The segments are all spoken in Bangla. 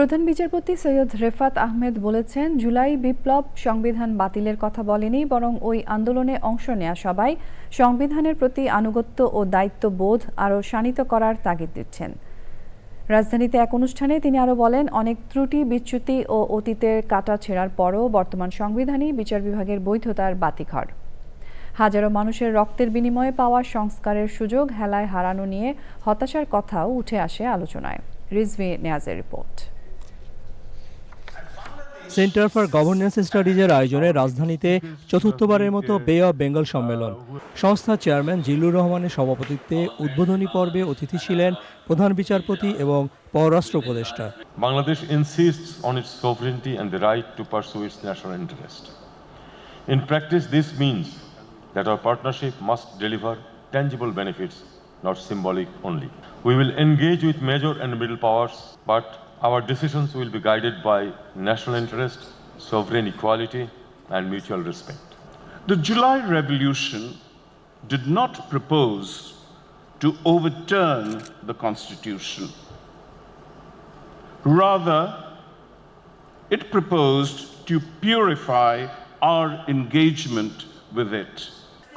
প্রধান বিচারপতি সৈয়দ রেফাত আহমেদ বলেছেন, জুলাই বিপ্লব সংবিধান বাতিলের কথা বলেনি, বরং ওই আন্দোলনে অংশ নেয়া সবাই সংবিধানের প্রতি আনুগত্য ও দায়িত্ববোধ আরও শানিত করার তাগিদ দিচ্ছেন। রাজধানীতে এক অনুষ্ঠানে তিনি আরও বলেন, অনেক ত্রুটি, বিচ্যুতি ও অতীতের কাটা ছেঁড়ার পরও বর্তমান সংবিধানই বিচার বিভাগের বৈধতার বাতিঘর। হাজারো মানুষের রক্তের বিনিময়ে পাওয়া সংস্কারের সুযোগ হেলায় হারানো নিয়ে হতাশার কথাও উঠে আসে আলোচনায়। রিজভি নেয়াজের রিপোর্ট। সেন্টার ফর গভর্নেন্স স্টাডিজের আয়োজনে রাজধানীতে চতুর্থবারের মতো বে অফ বেঙ্গল সম্মেলন। সংস্থার চেয়ারম্যান জিল্লুর রহমানের সভাপতিত্বে উদ্বোধনী পর্বে অতিথি ছিলেন প্রধান বিচারপতি এবং পররাষ্ট্র উপদেষ্টা। Bangladesh insists on its sovereignty and right to pursue its national interest in practice this means that our partnership must deliver tangible benefits not symbolic only. We will engage with major and middle powers, but our decisions will be guided by national interest, sovereign equality, and mutual respect. The July Revolution did not propose to overturn the Constitution. Rather, it proposed to purify our engagement with it.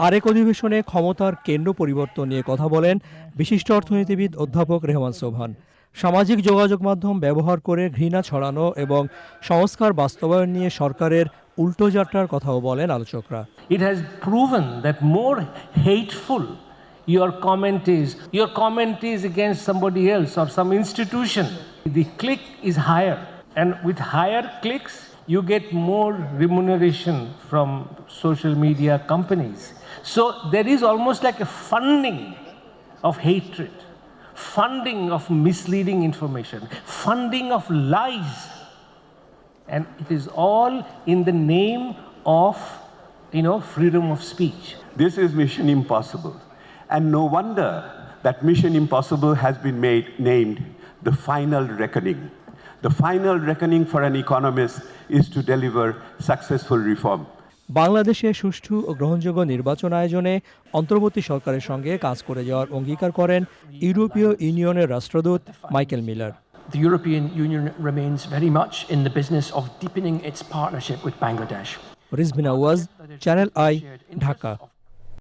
আরেক অধিবেশনে ক্ষমতার কেন্দ্র পরিবর্তন নিয়ে কথা বলেন বিশিষ্ট অর্থনীতিবিদ অধ্যাপক রেহমান সোভান সামাজিক যোগাযোগ মাধ্যম ব্যবহার করে ঘৃণা ছড়ানো এবং সংস্কার বাস্তবায়ন নিয়ে সরকারের উল্টো যাত্রার কথাও বলেন আলোচকরা। It has proven that more hateful your comment is your comment is against somebody else or some institution the click is higher and with higher clicks you get more remuneration from social media companies. So there is almost like a funding of hatred, funding of misleading information, funding of lies. And it is all in the name of, you know, freedom of speech. This is Mission Impossible. And no wonder that Mission Impossible has been made, named the final reckoning. The final reckoning for an economist is to deliver successful reform. বাংলাদেশে সুষ্ঠু ও গ্রহণযোগ্য নির্বাচন আয়োজনে অন্তর্বর্তী সরকারের সঙ্গে কাজ করে যাওয়ার অঙ্গীকার করেন ইউরোপীয় ইউনিয়নের রাষ্ট্রদূত Michael Miller The European Union remains very much in the business of deepening its partnership with Bangladesh. রিজভিনা ওয়াজ চ্যানেল আই ঢাকা